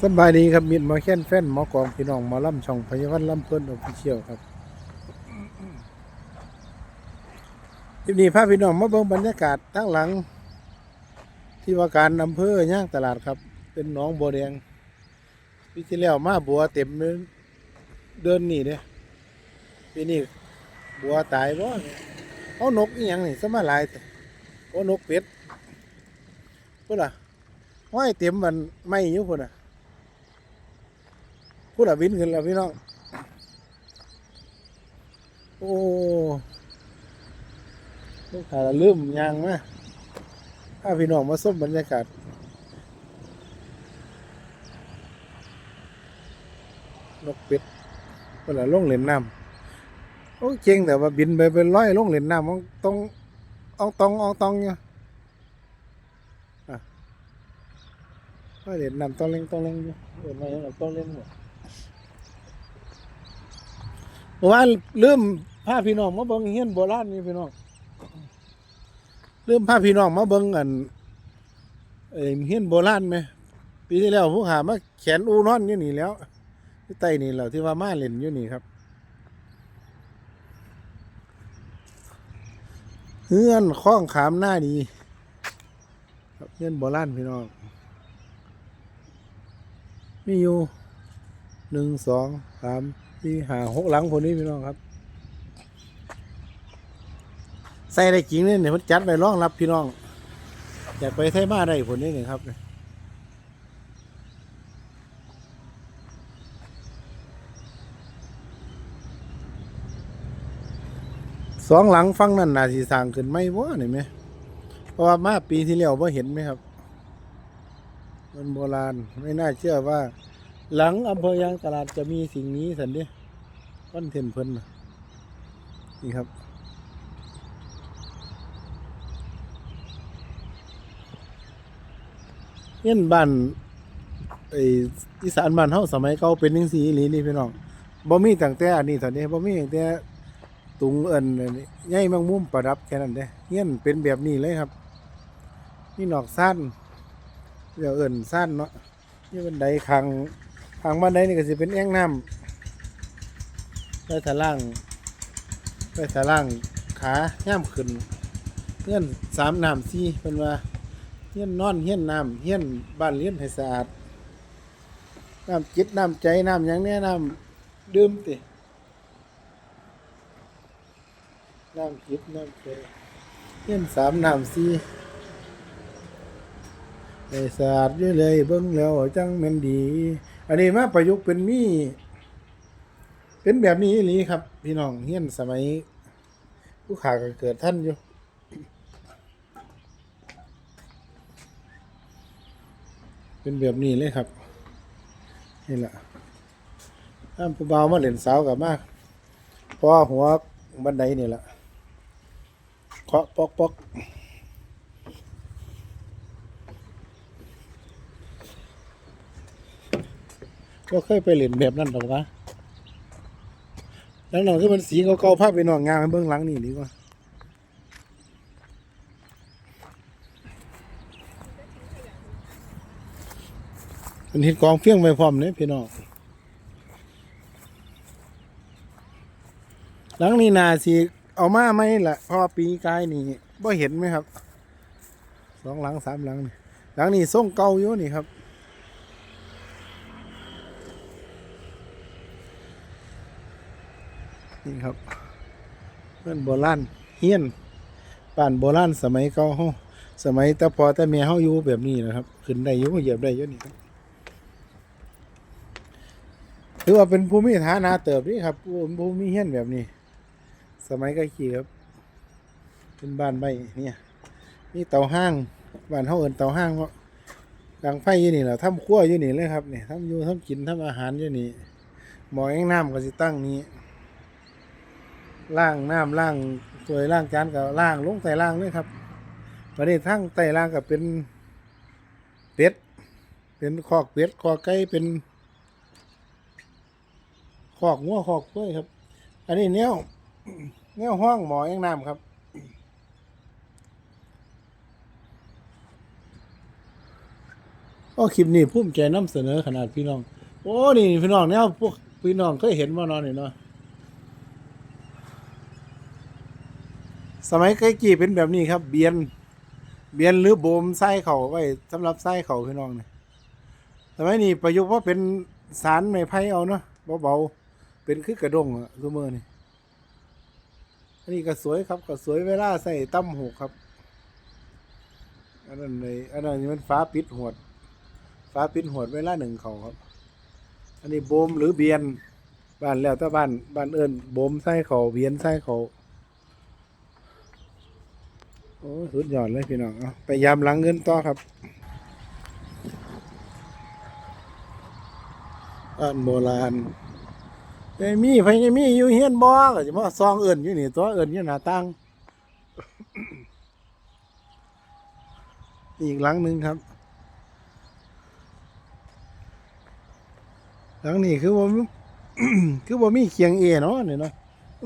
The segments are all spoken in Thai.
สบายดีครับมิดหมาแค้นแฟนหมอกองพี่น้องหมาล่ำช่องพยาวันล่ำเพิ่นออฟฟิเชียลครับคลิปนี้พาพี่น้องมาเบิ่งบรรยากาศทั้งหลัง ที่ว่าการอำเภอย่างตลาดครับ เป็นหนองบัวแดงปีที่แล้วมาบัวเต็มเดินนี่เด้ปีนี้บัวตายบ่เอานกอีหยังนี่สมาหลายแต่โอ้นกเป็ดพุ่นอะห้อยเต็มมันไม่อยู่พุ่นอะ พูดอะบินขึ้นแล้วพี่น้อง โอ้ลูกค้าลืมยางมถ้าพี่น้องมาส้มบรรยากาศนกเป็ดเวลาลงเล่นน้ำโอ้เจ๋งแต่ว่าบินไปเป็นร้อยลงเล่นน้ำมันต้องเอองตองเอองตองเนี่ยอะร้อยเล่นน้ำต้องเล่งต้องเล่งอยู่เออมาอย่างต้องเล่งหมด เพราะว่าลืมพาพี่น้องมาเบิ่งเฮียนโบราณนี่พี่น้องลืมพาพี่น้องมาเบิ่งอันเอ้ยเฮียนโบราณไหมปีที่แล้วผู้หามาแขนอูนอนอยู่นี่แล้วที่ใต้นี่แหละที่ว่ามาเล่นอยู่นี่ครับเฮือนคล้องขามหน้าดีครับเฮียนโบราณพี่น้องมีอยู่หนึ่งสองสาม ที่หาหกหลังคนนี้พี่น้องครับ ใส่ได้จริงเนี่ยเนี่ยมันจัดไปร่องรับพี่น้อง อยากไปไทยมาได้ผลนี้ไงครับสองหลังฟังนั่นนาทีสร้างขึ้นไหมวะนี่ไหมเพราะว่ามาปีที่แล้วว่าเห็นไหมครับ มันโบราณไม่น่าเชื่อว่า หลังอำเภอยางตลาดจะมีสิ่งนี้สันเดียก้อนเทนเพิ่นนะนี่ครับ เงี้ยนบ้านไออีสานบ้านเฮาสมัยเก่าเป็นจังซี่อีหลีนี่พี่น้องบ่มีตั้งแต่อันนี้ตอนนี้บ่มีตั้งแต่ตุงเอิ้นอันนี้ใหญ่บางมุมประดับแค่นั้นเด้เงี้ยนเป็นแบบนี้เลยครับนี่นอกซ่านเดี๋ยวเอิ้นซ่านเนาะนี่บันไดข้าง ข้างบันไดนี่ก็สิเป็นแอ่งน้ำไปทางล่างไปทางล่างขาย่ำขึ้นเงี้ยนสามน้ำสี่เป็นว่าเฮี้ยนนอนเฮี้ยนน้ำเฮี้ยนบ้านเลี้ยนให้สะอาดน้ำจิตน้ำใจน้ำยังเนี้ยน้ำดื่มติน้ำจิตน้ำใจเฮี้ยนสามน้ำสี่ ให้สะอาดอยู่เลยเบิ่งแล้วจังแม่นดี อันนี้มาประยุกต์เป็นมีเป็นแบบนี้อีหลีครับ พี่น้องเฮียนสมัย ผู้ขาก็เกิดท่านอยู่เป็นแบบนี้เลยครับ นี่แหละถ้าผู้บ่าวมาเล่นสาวกับมากพราะว่าหัวบันไดนี่แหละเคาะปอกปอก ก็เคยไปเล่นแบบนั้นหรอกนะแล้วหนังที่มันสีเก่าๆภาพไปนองงามไปเบื้องหลังนี่ดีกว่าเป็นเห็ดกองเฟี้ยงไปพร้อมเนี่ยพี่น้องหลังนี้นาสิเอามาไหมล่ะพอปีกายนี่บ่เห็นไหมครับสองหลังสามหลังนี่หลังนี้ส่งเก่าอยู่นี่ครับ นี่ครับเพื่อนโบราณเฮียนบ้านโบราณสมัยเก่าเฮาสมัยแต่พอแต่แม่เฮาอยู่แบบนี้นะครับ ขึ้นได้อยู่เหยียบได้อยู่นี่ครับถือว่าเป็นภูมิฐานะเติบนี่ครับภูมิเฮียนแบบนี้ สมัยกล้ขี่ครับ เป็นบ้านใบเนี่ยนี่เตาห้างบ้านเขาเอินเตาห้างเพราะดังไฟอยู่นี่แหละทำครัวอยู่นี่เลยครับเนี่ยทำอยู่ทำกินทำอาหารอยู่นี่หมอแองน้ำก็สิตั้งนี้ ล่างน้ำล่างสวยล่างจานกับล่างลงใส่ล่างเลยครับวันนี้ทั้งใต้ล่างกับเป็นเป็ดเป็นคอกเป็ดคอกไก่เป็นขอกงัวขอกกล้วยครับ อันนี้แนวแนวห้องหมอแองน้ำครับโอ้คลิปนี้ภูมิใจนำเสนอขนาดพี่น้อง โอ้นี่พี่น้องเนี่ยพวกพี่น้องเคยเห็นบ่เนอนนี่เนาะ มัยไกกี่เป็นแบบนี้ครับ เบียน เบียนหรือโบมไส้เขาไว้สำหรับไส้เขาพี่น้องเนี่ยสมัยนี้ประยุกต์ว่าเป็นสารไม้ไผ่เอาเนาะเบาๆเป็นคือกระดงอะทุกมือนี่อันนี้ก็สวยครับก็สวยเวลาใส่ตั้มหูกครับ อันนั้นเลยอันนั้นมันฟ้าปิดหวด ฟ้าปิดหวดเวลาหนึ่งเขาครับ อันนี้โบมหรือเบียน บ้านแล้วแต่บ้านบ้านเอิญโบมไส้เขาเบียนไส้เขา โอ้สุดยอดเลยพี่น้องเอาไปยามหลังเงินต่อครับบ้านโบราณไอ้มีไผไอ้มีอยู่เฮียนบ่ก็สิมาซองเอิ้นอยู่นี่ตัวเอิ้นอยู่หน้าต่างอีกหลังหนึ่งครับหลังนี้คือว่าคือว่ามีเคียงเอเนาะนี่เนาะ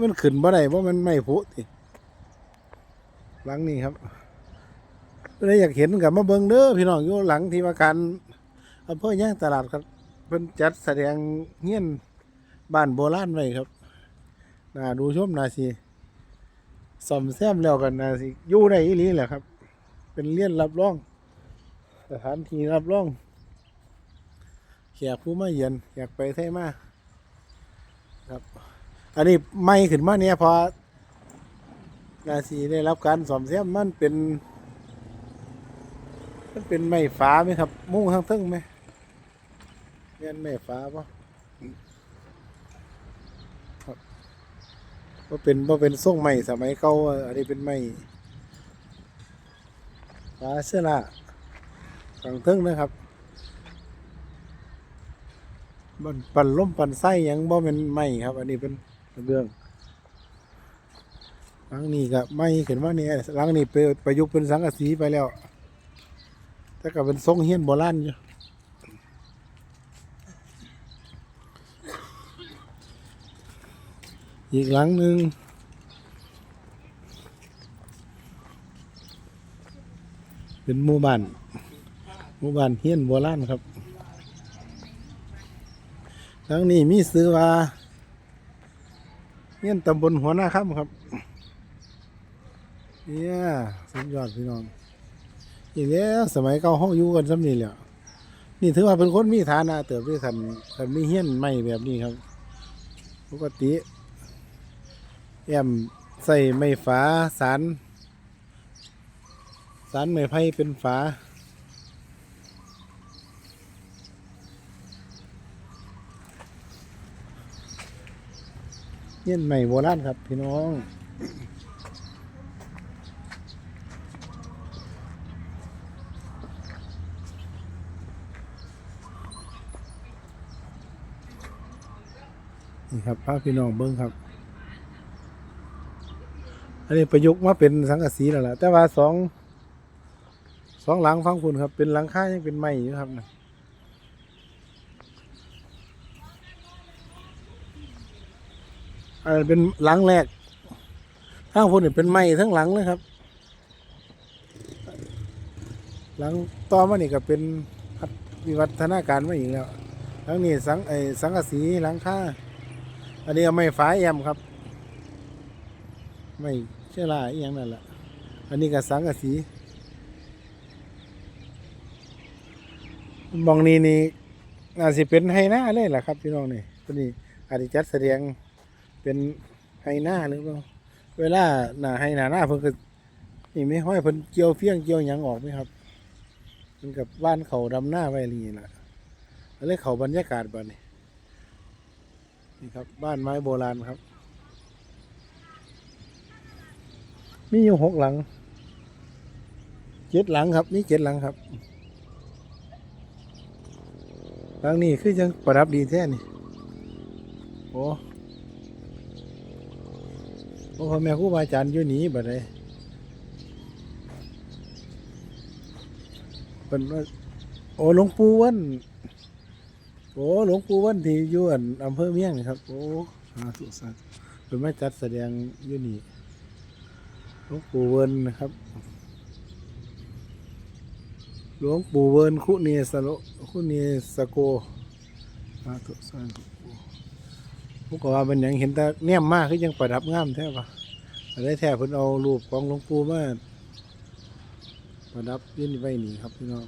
มันขึ้นบ่ได้เพราะมันไม่พุติ หลังนี้ครับเพิ่อยากเห็นกับมาเบิ่งเด้อพี่น้องอยู่หลังที่ว่าการอำเภอย่างตลาดครับเพิ่นจัดแสดงเฮียนบ้านโบราณไว้ครับน่าดูชมน่าสิซ่อมแซมแล้วกันน่าสิอยู่ได้อีหลีแหละครับ เป็นเลียนรับรองสถานที่รับรองแขกผู้มาเยือนอยากไปไทยมาครับ อันนี้ไม่ขึ้นมาเนี่ยพอ นาซีได้รับการสอมเสียมมันเป็น มันเป็นไม้ฟ้าไหมครับ มุ่งทางทึ่งไหมเงี้ยไม้ฟ้าปะว่าเป็นว่าเป็นส่งไม้สมัยเก่าอันนี้เป็นไม้ฟ้าเสื้อละทางเทึ่งนะครับมันปั่นล้มปั่นไส้ยังบ่เป็นไม้ครับ อันนี้เป็นกระเบื้อง หลังนี้ก็ไม้เห็นว่านี่หลังนี้ไปประยุกต์เป็นสังกะสีไปแล้ว แต่ก็เป็นทรงเฮียนโบราณอยู่อีกหลังหนึ่งเป็นหมู่บ้านหมู่บ้านเฮียนโบราณครับหลังนี้มีซื้อว่าเฮียนตำบลหัวหน้าค่ำครับ เนี่ยสุดยอดพี่น้องอีกแล้วสมัยเก่าห้องอยู่กันซ้ำนี่แหละนี่ถือว่าเป็นคนมีฐานะเติบด้วยคันคันมีเฮี้ยนไม่แบบนี้ครับ ปกติแอมใส่ไม้ฝาสารสารไม้ไผ่เป็นฝาเฮี้ยนใหม่โบราณครับพี่น้อง นี่ครับพาพี่น้องเบิ้งครับ อันนี้ประยุกต์มาเป็นสังกะสีแล้วล่ะ แต่ว่าสองสองหลังฟังคุณครับ เป็นหลังค่ายังเป็นไม้อยู่ครับนะอันเป็นหลังแรกข้างคุณเนี่ยเป็นไม้ทั้งหลังเลยครับ หลังต่อมานี่ก็เป็นวิวัฒนาการมาอีกแล้วหลังนี้สังไอสังกะสีหลังค่า อันนี้เอาไม้าแอมครับ ไม่เชื่อลาอย่างนั่นแหละอันนี้ก็สังกะสีมองนี้นี่อาจจะเป็นไฮน้าเลยแหละครับพี่น้องนี่ตัวนี้อาจจะจัดแสดงเป็นไฮน้าหรือเปล่าเวลาหน้าไฮหน้าหน้าเพิ่นก็นี่ไม่ห้อยเพิ่นเกี่ยวเฟี้ยงเกี่ยวหยังออกไหมครับมันกับบ้านเขาดำหน้าไว้นี่แหละแล้วเขาบรรยากาศบ้านนี่ นี่ครับ บ้านไม้โบราณครับ มีอยู่หกหลัง เจ็ดหลังครับมีเจ็ดหลังครับ หลังนี้คือยังประดับดีแท้นี่โอ้โอ้พ่อแม่ครูบาอาจารย์อยู่หนีบัดเลยเป็นว่าโอ้หลวงปู่วัน อ้หลวงปู่วันที่อยู่อันอำเภอเมียงนี่ครับโอ้สาธุสาธุเป็นมาจัดแสดงอยู่นี่หลวงปู่เวินนะครับหลวงปู่เวิร์นคุเนสโลคุเนสโกสาธุสาธุพวกกว่ามันหยังเห็นแต่แนมมากคือยังประดับงามแท้ปะได้แท้เพิ่นเอารูปของหลวงปู่มาประดับยื่นไว้นี่ครับพี่น้อง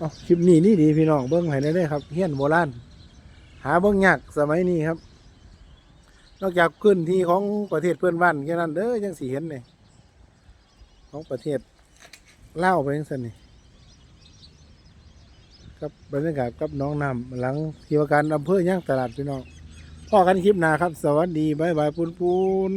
เอาคลิปนี้นี่ดีพี่น้องเบิ้งให้ได้เลยครับเฮียนโบราณหาเบิ้งยากสมัยนี้ครับ นอกจากพื้นที่ของประเทศเพื่อนบ้านแค่นั้นเด้อยังสีเห็นเลยของประเทศเล่าไปยังสันนี่กับบรรยากาศกับน้องนำหลังที่ว่าการอำเภอย่างตลาดพี่น้องพ่อกันคลิปหนาครับ สวัสดีบายบายปุนปุน